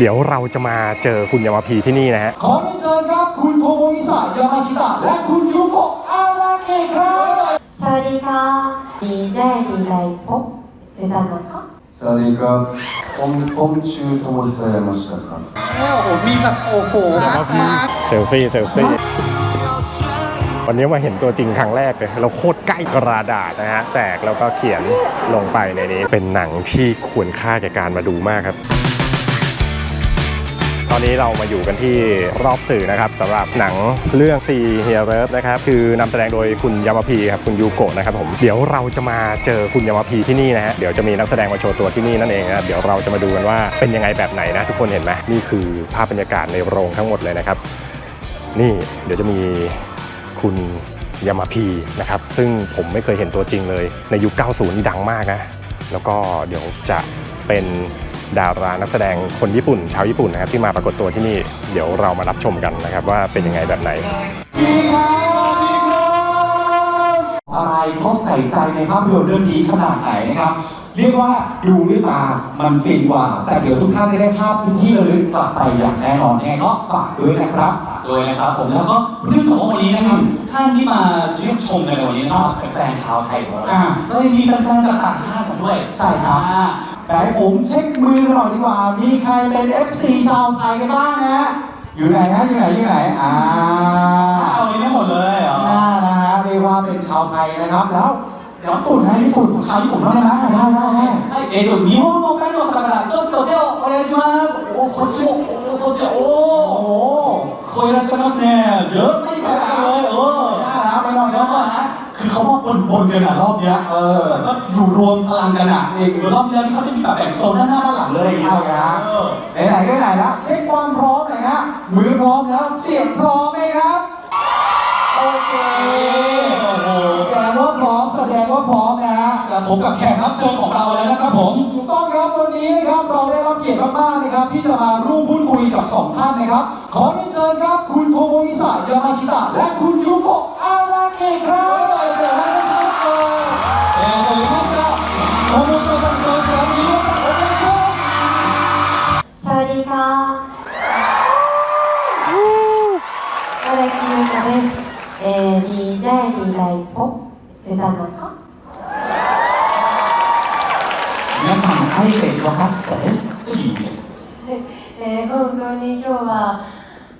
เดี๋ยวเราจะมาเจอคุณยามาพีที่นี่นะฮะ ขอเรียนเชิญครับคุณโทโมอิสะยามาชิตะและคุณยูโกะอาราเกะครับ สวัสดีค่ะ DJ ดีไลพบชื่อดังนะคะสวัสดีครับ ผมผมชื่อโทมัสยามาชิตะครับ โอ้โห มีแบบโอ้โหนะเซลฟี่ เซลฟี่ วันนี้มาเห็นตัวจริงครั้งแรกเลย เราโคตรใกล้กระดาษนะฮะ แจกแล้วก็เขียนลงไปในนี้ เป็นหนังที่ควรค่าแก่การมาดูมากครับ ตอนนี้เรามาอยู่กันที่รอบสื่อนะครับสำหรับหนังเรื่องซีเฮียเริฟนะครับคือนำแสดงโดยคุณยามาพีครับคุณยูโกะนะครับผมเดี๋ยวเราจะมาเจอคุณยามาพีที่นี่นะฮะเดี๋ยวจะมีนักแสดงมาโชว์ตัวที่นี่นั่นเองนะครับเดี๋ยวเราจะมาดูกันว่าเป็นยังไงแบบไหนนะทุกคนเห็นไหมนี่คือภาพบรรยากาศในโรงทั้งหมดเลยนะครับ นี่เดี๋ยวจะมีคุณยามาพีนะครับซึ่งผมไม่เคยเห็นตัวจริงเลยในยุค 90 นี่ดังมากนะแล้วก็เดี๋ยวจะเป็น ดารานักแสดงคนญี่ปุ่น ชาวญี่ปุ่นนะครับที่มาปรากฏตัวที่นี่เดี๋ยวเรามารับชมกันนะครับว่าเป็นยังไงแบบไหนดีครับดีครับอะไรเขาใส่ใจในภาพยนตร์เรื่องนี้ขนาดไหนนะครับ เรียกว่าดูด้วยตามันฟินกว่า แต่เดี๋ยวทุกท่านจะได้ภาพที่ระลึกกลับไปอย่างแน่นอนยังไงก็ฝากด้วยนะครับโดยนะครับผมแล้วก็เรื่องของวันนี้นะครับท่านที่มาเยี่ยมชมในวันนี้นอกจากแฟนๆชาวไทยของเราอ่าแล้วยังมีแฟนๆจากต่างชาติกันด้วยใช่ครับ อ่า แต่ผมเช็คมือหน่อยดีกว่า มีใครเป็น FC ชาวไทยกันบ้างนะอยู่ไหนฮะอยู่ไหนอยู่ไหนอ่า เอาอันนี้ได้หมดเลยเหรอ หน้านะฮะเรียกว่าเป็นชาวไทยนะครับ แล้วญี่ปุ่นฮะญี่ปุ่น ชาวญี่ปุ่นเท่านั้นนะ ได้ได้ได้ はい、えー、と日本のファンの方々ちょっと手をお願いしますおこっちもおそっちお โอ้โห おこういらっしゃいますねเย เขามาบนๆกันอะรอบเนี้ยเออ ก็อยู่รวมพลังกันอะจริงเดี๋ยวรอบเนี้ยที่เขาจะมีแบบแบ่งโซนด้านหน้าด้านหลังเลยอย่างเงี้เอายละ เออ ไหนๆก็ไหนละเช็คความพร้อมหน่อยฮะมือพร้อมแล้วเสียงพร้อมไหมครับ โอเคโอ้โหแสดงว่าพร้อมแสดงว่าพร้อมนะฮะจะพบกับแขกรับเชิญของเราแล้วนะครับผม ถูกต้องครับวันนี้นะครับเราได้รับเกียรติมากๆนะครับ ที่จะมาร่วมพูดคุยกับสองท่านนะครับ ขอเรียนเชิญครับคุณโทโมอิสะยามาชิตะและคุณ 매일 라이프 대단한 가? 皆さん、会えてよかったですというです。えー本当に今日は、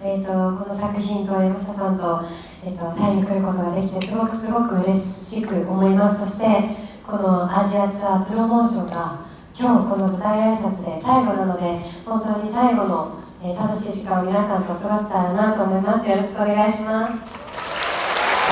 えー、とこの作品と山下さんと,、えー、とタイに来ることができてすごくすごく嬉しく思いますそしてこのアジアツアープロモーションが今日この舞台挨拶で最後なので本当に最後の、えー楽しい時間を皆さんと過ごせたらなと思いますよろしくお願いします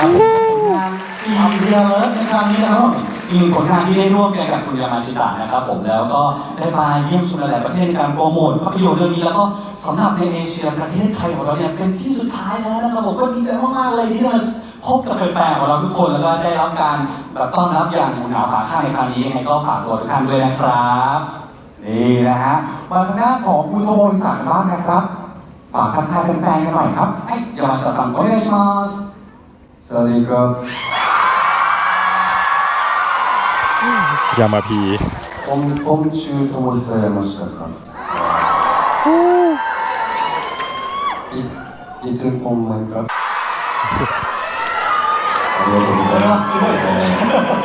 ครับผมผลงานซีเรียลในครั้งนี้นะครับผมอีกผลงานที่ได้ร่วมกันกับคุณยามาชิตะนะครับผมแล้วก็ได้มาเยี่ยมชมหลายๆประเทศในการโปรโมทภาพยนตร์เรื่องนี้แล้วก็สำหรับในเอเชียประเทศไทยของเราเนี่ยเป็นที่สุดท้ายแล้วนะครับผมก็ดีใจมากๆเลยที่ได้มาพบกับแฟนๆของเราทุกคนแล้วก็ได้รับการแบบต้อนรับอย่างหนุนหนาวขาข้างในครั้งนี้ยังไงก็ฝากตัวทุกท่านด้วยนะครับ นี่นะฮะมาทางด้านของคุณโทโมอิสะบ้างนะครับฝากทักทายแฟนๆกันหน่อยครับ はい山下さんお願いします สวัสดีครับ ยามาพี ผมผมชื่อโทมัสยามาชิตะครับいいつもこんばんครับありがとうございますすごいですね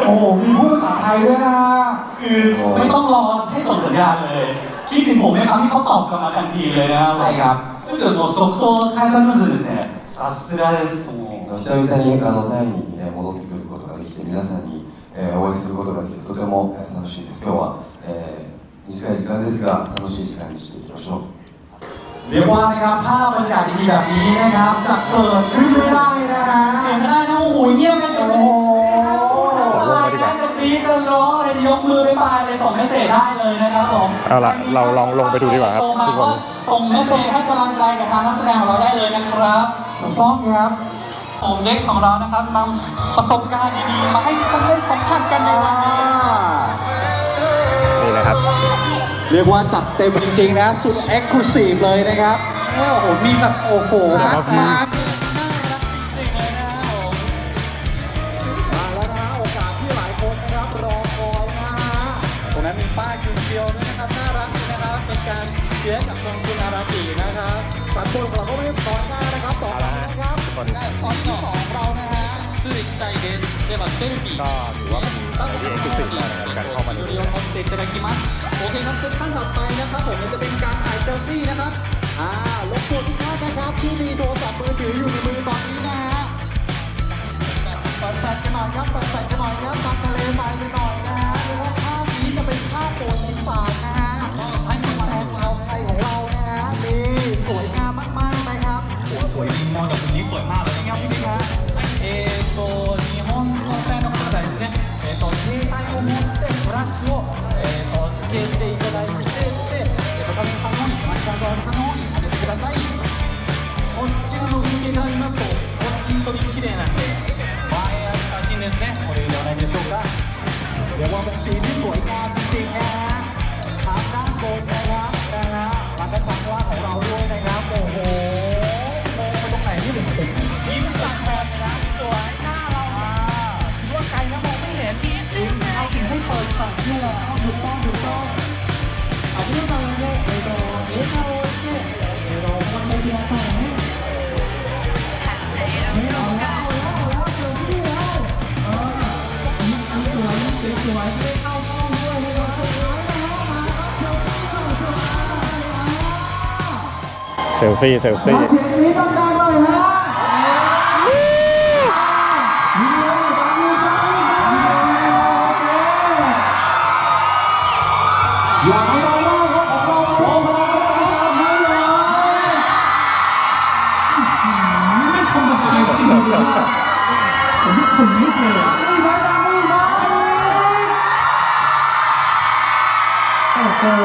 โอ้โหมีพูดภาษาไทยด้วยนะฮะ คือไม่ต้องรอให้ส่งสัญญาณเลย คิดถึงผมไหมครับที่เขาตอบกลับมาทันทีเลยนะครับ ใช่ครับ すぐの即答返されますですねさすがですもう 久々にあのタイに戻ってくることができて皆さんにお会いすることができてとても楽しいです今日は、えー、短い時間ですが楽しい時間にしていきましょうเรียกว่านะครับภาพบรรยากาศดีๆแบบนี้นะครับจะเกิดขึ้นไม่ได้นะฮะเสียงไม่ได้นะโอ้โหเงียบกันจังเลยนะครับจะปี๊จะร้องอะไรยกมือไปบายเลยส่งเมสเซจได้เลยนะครับผมเอาละเราลองลงไปดูดีกว่าครับทุกคนส่งเมสเซจให้กำลังใจกับทางนักแสดงของเราได้เลยนะครับถูกต้องครับ ผมเด็กของเรานะครับนำประสบการณ์ดีๆ มาให้กันได้สัมผัสกันในวันนี้นี่นะครับ เรียกว่าจัดเต็มจริงๆนะ สุดเอ็กซ์คลูซีฟเลยนะครับโอ้โหมีแบบโอ้โหครับมาแล้วนะฮะโอกาสที่หลายคนนะครับรอคอยนะฮะตรงนั้นมีป้ายคิวเดียวด้วยนะครับน่ารักดีนะครับเป็นการเชียร์กับกองทุนอาราบีนะครับสันบนของเราก็ไม่ได้ตอนหน้านะครับต่อไป ต้นคอร์ที่สองของเรานะฮะซึ่งใจเดนเดบัตเซนกิก็ถือว่าเป็นอะไรที่สุดๆเลยนะครับการเข้ามาใน โยโยโอมเตจะได้กี่มัดโอเคครับเซสชั่นต่อไปนะครับผมมันจะเป็นการถ่ายเซลฟี่นะครับอ่าลบกวนทุกท่านนะครับที่มีโทรศัพท์มือถืออยู่ในมือตอนนี้นะฮะ เปิดแฟลชกันหน่อยครับ เปิดแฟลชกันหน่อยครับตัดทะเลทายไปหน่อย สวยสวยไม่เข้ากล้องด้วยนะครับเซลฟี่เซลฟี่เสียงนี้ต้องการหน่อยฮะอย่าให้น้อยหน้าครับเราโชว์พลังกันให้เลยไม่ทำแบบอะไรจริงเลยผมนี่ค โอ้โห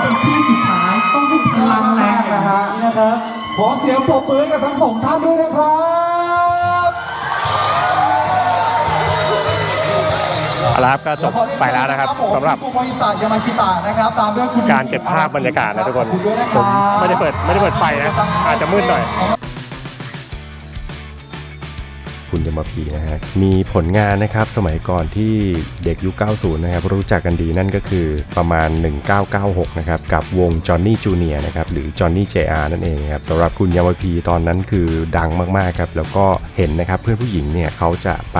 เป็นที่สุดท้ายต้องให้พลังแรงนะฮะนี่นะครับ ขอเสียงปรบมือให้กับทั้งสองท่านด้วยนะครับ เอาละครับก็จบไปแล้วนะครับสำหรับบริษัทยามาชิตะนะครับตามด้วยคุณการเก็บภาพบรรยากาศนะทุกคนขอบณด้วยนะคผรับมไม่ได้เปิดไม่ได้เปิดไฟนะอาจจะมืดหน่อย คุณยมพีนะฮะ มีผลงานนะครับสมัยก่อนที่เด็กยุค 90 นะครับ รู้จักกันดีนั่นก็คือประมาณ 1996 นะครับ กับวง Johnny Junior นะครับ หรือ Johnny JR นั่นเองครับสำหรับคุณยมพีตอนนั้นคือดังมาก ๆ ครับ แล้วก็เห็นนะครับเพื่อนผู้หญิงเนี่ยเขาจะไป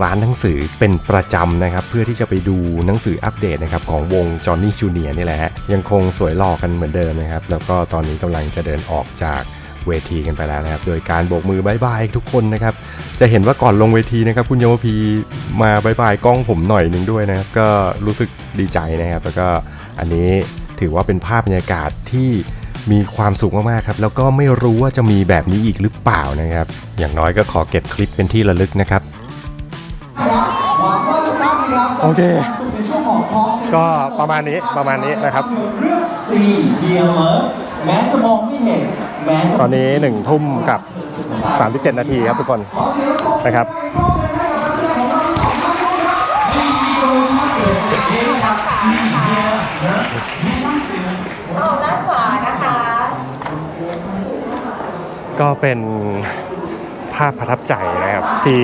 ร้านหนังสือเป็นประจำนะครับ เพื่อที่จะไปดูหนังสืออัปเดตนะครับของวง Johnny Junior นี่แหละฮะยังคงสวยหล่อกันเหมือนเดิมนะครับแล้วก็ตอนนี้กำลังจะเดินออกจาก เวทีกันไปแล้วนะครับ โดยการโบกมือบายบายทุกคนนะครับ จะเห็นว่าก่อนลงเวทีนะครับ คุณยมพีมาบายบายกล้องผมหน่อยหนึ่งด้วยนะครับ ก็รู้สึกดีใจนะครับ แล้วก็อันนี้ถือว่าเป็นภาพบรรยากาศที่มีความสุขมากๆครับ แล้วก็ไม่รู้ว่าจะมีแบบนี้อีกหรือเปล่านะครับ อย่างน้อยก็ขอเก็บคลิปเป็นที่ระลึกนะครับโอเค ก็ประมาณนี้ประมาณนี้นะครับเรื่องซีเฮียเมิร์แม้จะมองไม่เห็น ตอนนี้1ทุ่มกับ 37 นาทีครับทุกคนขอเสียงปรบมือนะครับให้กับนักแสดงของเราสองท่านด้วยครับด้านขวานะคะก็เป็นภาพประทับใจนะครับที่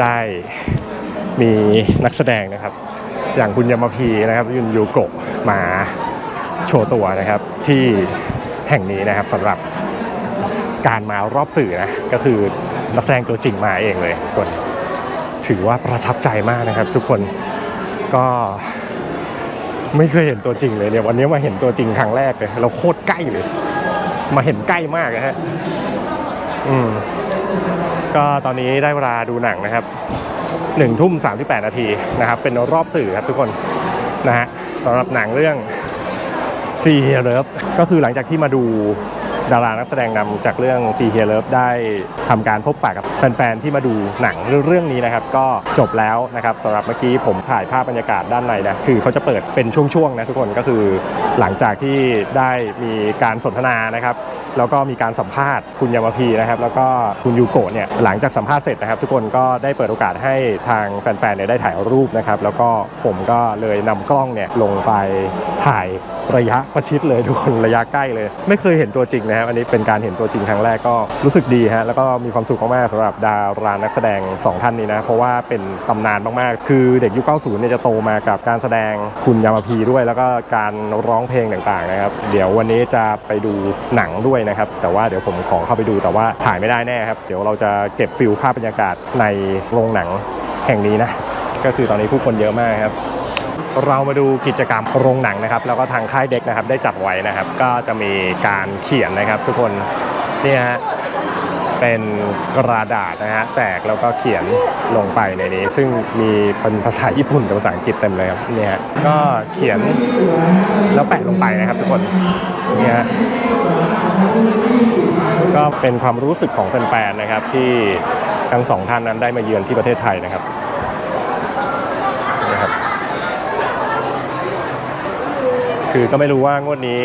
ได้มีนักแสดงนะครับ อย่างคุณยามาพีนะครับยุนยูโกะมาโชว์ตัวนะครับที่ แห่งนี้นะครับสำหรับการมารอบสื่อนะก็คือนักแสดงตัวจริงมาเองเลยกคนถือว่าประทับใจมากนะครับ ทุกคนก็ไม่เคยเห็นตัวจริงเลยเนี่ยวันนี้มาเห็นตัวจริงครั้งแรกเลยเราโคตรใกล้เลย มาเห็นใกล้มากนะฮะอืมก็ตอนนี้ได้เวลาดูหนังนะครับหนึ่งทุ่มสามสิบแปดนาทีนะครับ เป็นรอบสื่อครับทุกคนนะฮะสำหรับหนังเรื่อง ซีเฮียเลิฟก็คือหลังจากที่มาดูดารานักแสดงนำจากเรื่องซีเฮียเลิฟได้ทำการพบปะกับแฟนๆ ที่มาดูหนังเรื่องนี้นะครับ ก็จบแล้วนะครับสำหรับเมื่อกี้ผมถ่ายภาพบรรยากาศด้านในนะ คือเขาจะเปิดเป็นช่วงๆนะทุกคนก็คือหลังจากที่ได้มีการสนทนานะครับ แล้วก็มีการสัมภาษณ์คุณยามาพีนะครับ แล้วก็คุณยูโกะเนี่ยหลังจากสัมภาษณ์เสร็จนะครับ ทุกคนก็ได้เปิดโอกาสให้ทางแฟนๆเนี่ยได้ถ่ายรูปนะครับ แล้วก็ผมก็เลยนำกล้องเนี่ยลงไปถ่ายระยะประชิดเลยทุกคนระยะใกล้เลย ไม่เคยเห็นตัวจริงนะครับอันนี้เป็นการเห็นตัวจริงครั้งแรกก็รู้สึกดีฮะแล้วก็มีความสุขมากๆสำหรับดารานักแสดงสองท่านนี้นะเพราะว่าเป็นตำนานมากๆ คือเด็กยุค 90 เนี่ยจะโตมากับการแสดงคุณยามาพีด้วย แล้วก็การร้องเพลงต่างๆนะครับ เดี๋ยววันนี้จะไปดูหนังด้วยนะครับ แต่ว่าเดี๋ยวผมขอเข้าไปดูแต่ว่าถ่ายไม่ได้แน่ครับ เดี๋ยวเราจะเก็บฟิลภาพบรรยากาศในโรงหนังแห่งนี้นะ ก็คือตอนนี้ผู้คนเยอะมากครับเรามาดูกิจกรรมโรงหนังนะครับ แล้วก็ทางค่ายเด็กนะครับ ได้จัดไว้นะครับ ก็จะมีการเขียนนะครับ ทุกคนนี่ฮะเป็นกระดาษนะฮะแจกแล้วก็เขียนลงไปในนี้ ซึ่งมีเป็นภาษาญี่ปุ่นกับภาษาอังกฤษเต็มเลยครับเนี่ยฮะก็เขียนแล้วแปะลงไปนะครับ ทุกคนเนี่ยฮะ ก็เป็นความรู้สึกของแฟนๆนะครับที่ทั้งสองท่านนั้นได้มาเยือนที่ประเทศไทยนะครับนะครับ คือก็ไม่รู้ว่างวดนี้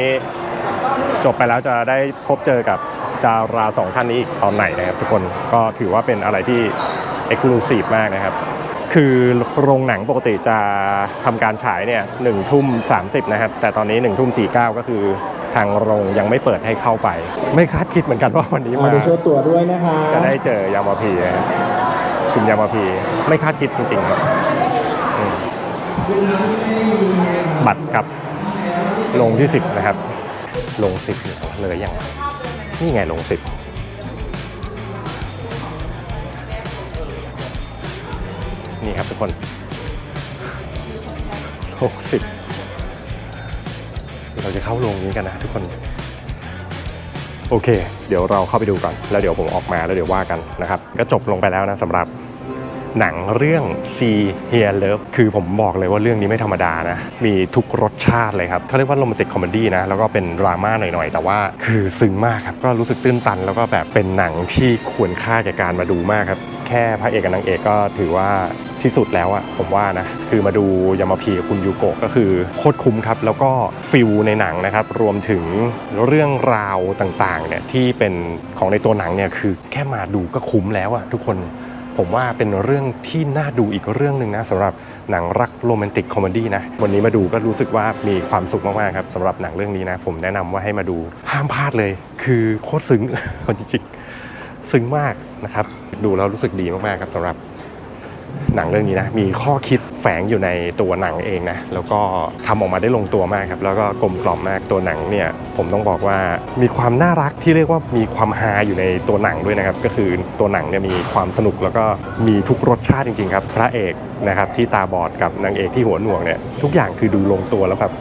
จบไปแล้วจะได้พบเจอกับดาราสองท่านนี้อีกตอนไหนนะครับ ทุกคนก็ถือว่าเป็นอะไรที่เอกลูซีฟมากนะครับ คือโรงหนังปกติจะทำการฉายเนี่ยหนึ่งทุ่มสามสิบนะครับ แต่ตอนนี้หนึ่งทุ่มสี่เก้าก็คือ ทางโรงยังไม่เปิดให้เข้าไป ไม่คาดคิดเหมือนกันว่าวันนี้มามาดูโชว์ตัวด้วยนะคะจะได้เจอยามาพีนะครับคุณยามาพีไม่คาดคิดจริงๆครับอืมบัตรครับลงที่ 10 นะครับ ลง 10เนี่ยเลยยังนี่ไงลง 10นี่ครับทุกคนลง10 เราจะเข้าลงนี้กันนะทุกคน โอเค เดี๋ยวเราเข้าไปดูก่อนแล้วเดี๋ยวผมออกมาแล้วเดี๋ยวว่ากันนะครับ ก็จบลงไปแล้วนะสำหรับหนังเรื่อง See Here Love คือผมบอกเลยว่าเรื่องนี้ไม่ธรรมดานะ มีทุกรสชาติเลยครับเขาเรียกว่าโรแมนติกคอมเมดี้นะ แล้วก็เป็นดราม่าหน่อยๆ แต่ว่าคือซึ้งมากครับ ก็รู้สึกตื้นตัน แล้วก็แบบเป็นหนังที่ควรค่าแก่การมาดูมากครับ แค่พระเอกกับนางเอกก็ถือว่า ที่สุดแล้วอะผมว่านะ คือมาดูยามาพีกับคุณยูโกะก็คือโคตรคุ้มครับ แล้วก็ฟิลในหนังนะครับ รวมถึงเรื่องราวต่างๆเนี่ยที่เป็นของในตัวหนังเนี่ยคือแค่มาดูก็คุ้มแล้วอะทุกคนผมว่าเป็นเรื่องที่น่าดูอีกเรื่องหนึ่งนะสำหรับหนังรักโรแมนติกคอมเมดี้นะ วันนี้มาดูก็รู้สึกว่ามีความสุขมากๆครับสำหรับหนังเรื่องนี้นะ ผมแนะนำว่าให้มาดูห้ามพลาดเลย คือโคตรซึ้งคนจริงๆ ซึ้งมากนะครับ ดูแล้วรู้สึกดีมากๆครับสำหรับ หนังเรื่องนี้นะมีข้อคิดแฝงอยู่ในตัวหนังเองนะแล้วก็ทำออกมาได้ลงตัวมากครับแล้วก็กลมกล่อมมากตัวหนังเนี่ยผมต้องบอกว่ามีความน่ารักที่เรียกว่ามีความฮาอยู่ในตัวหนังด้วยนะครับก็คือตัวหนังเนี่ยมีความสนุกแล้วก็มีทุกรสชาติจริงๆครับพระเอกนะครับที่ตาบอดกับนางเอกที่หัวหนวกเนี่ยทุกอย่างคือดูลงตัวแล้วแบบ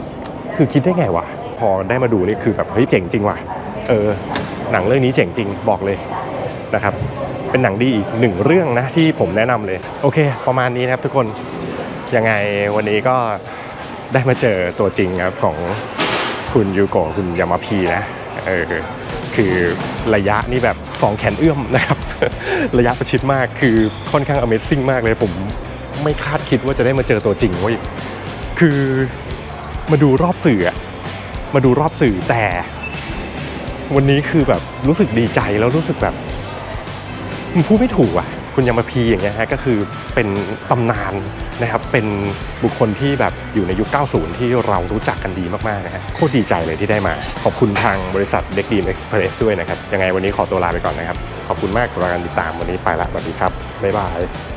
คือคิดได้ไงวะพอได้มาดูนี่คือแบบเฮ้ยเจ๋งจริงว่ะเออหนังเรื่องนี้เจ๋งจริงบอกเลยนะครับ เป็นหนังดีอีกหนึ่งเรื่องนะที่ผมแนะนำเลย โอเค ประมาณนี้นะครับทุกคนยังไงวันนี้ก็ได้มาเจอตัวจริงครับของคุณยูโกะคุณยามาพีนะเออคือระยะนี่แบบสองแขนเอื้อมนะครับ ระยะประชิดมากคือค่อนข้าง Amazing มากเลยผมไม่คาดคิดว่าจะได้มาเจอตัวจริงเว้ยคือมาดูรอบสื่อมาดูรอบสื่อแต่ วันนี้คือแบบรู้สึกดีใจแล้วรู้สึกแบบ มันพูดไม่ถูกอะ คุณยามาพีอย่างเงี้ยฮะก็คือเป็นตำนานนะครับเป็นบุคคลที่แบบอยู่ในยุค 90 ที่เรารู้จักกันดีมากๆนะฮะโคตรดีใจเลยที่ได้มา ขอบคุณทางบริษัทเด็กดีมเอ็กซ์เพรสด้วยนะครับ ยังไงวันนี้ขอตัวลาไปก่อนนะครับ ขอบคุณมากสำหรับการติดตามวันนี้ไปละสวัสดีครับบ๊ายบาย